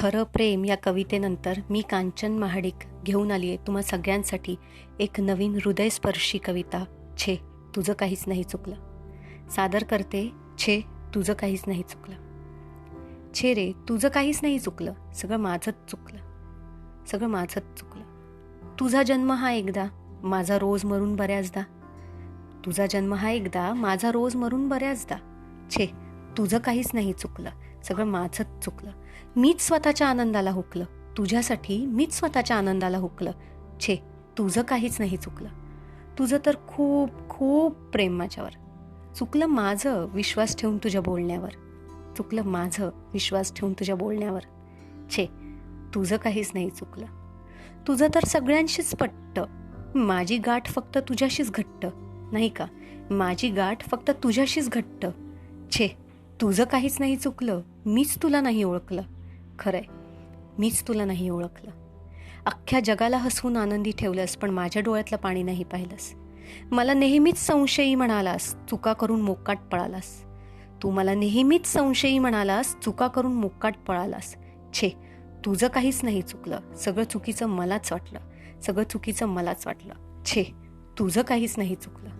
खरं प्रेम या कवितेनंतर मी कांचन महाडिक घेऊन आली आहे तुम्हा सगळ्यांसाठी एक नवीन हृदयस्पर्शी कविता छे तुझं काहीच नाही चुकलं. सादर करते छे तुझं काहीच नाही चुकलं. छे रे तुझं काहीच नाही चुकलं सगळं माझंच चुकलं. सगळं माझंच चुकलं. तुझा जन्म हा एकदा माझा रोज मरून बऱ्याचदा. तुझा जन्म हा एकदा माझा रोज मरून बऱ्याचदा. छे तुझं काहीच नाही चुकलं सगळं माझंच चुकलं. मीच स्वतःच्या आनंदाला हुकलं. तुझ्यासाठी मीच स्वतःच्या आनंदाला हुकलं. छे तुझं काहीच नाही चुकलं. तुझं तर खूप खूप प्रेम माझ्यावर. चुकलं माझं विश्वास ठेवून तुझ्या बोलण्यावर. चुकलं माझं विश्वास ठेवून तुझ्या बोलण्यावर. छे तुझं काहीच नाही चुकलं. तुझं तर सगळ्यांशीच पट्ट. माझी गाठ फक्त तुझ्याशीच घट्ट. नाही का? माझी गाठ फक्त तुझ्याशीच घट्ट. छे तुझं काहीच नाही चुकलं मीच तुला नाही ओळखलं. खरंय मीच तुला नाही ओळखलं. अख्ख्या जगाला हसवून आनंदी ठेवलंस पण माझ्या डोळ्यातलं पाणी नाही पाहिलंस. मला नेहमीच संशयी म्हणालास चुका करून मोकाट पळालास. तू मला नेहमीच संशयी म्हणालास चुका करून मोकाट पळालास. छे तुझं काहीच नाही चुकलं. सगळं चुकीचं मलाच वाटलं. सगळं चुकीचं मलाच वाटलं. छे तुझं काहीच नाही चुकलं.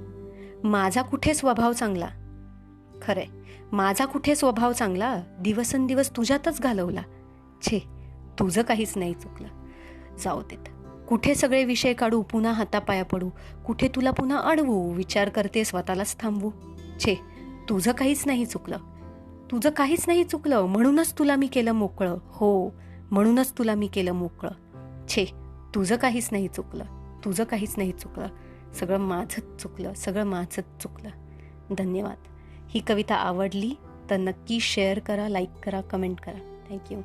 माझा कुठे स्वभाव चांगला? खरंय माझा कुठे स्वभाव चांगला दिवसेंदिवस तुझ्यातच घालवला. छे तुझं काहीच नाही चुकलं. जाऊ देत. कुठे सगळे विषय काढू पुन्हा हातापाया पडू? कुठे तुला पुन्हा अडवू? विचार करते स्वतःलाच थांबवू. छे तुझं काहीच नाही चुकलं. तुझं काहीच नाही चुकलं. म्हणूनच तुला मी केलं मोकळं. हो म्हणूनच तुला मी केलं मोकळं. छे तुझं काहीच नाही चुकलं. तुझं काहीच नाही चुकलं. सगळं माझंच चुकलं. सगळं माझंच चुकलं. धन्यवाद. ही कविता आवडली तर नक्की शेअर करा लाईक करा कमेंट करा. थँक्यू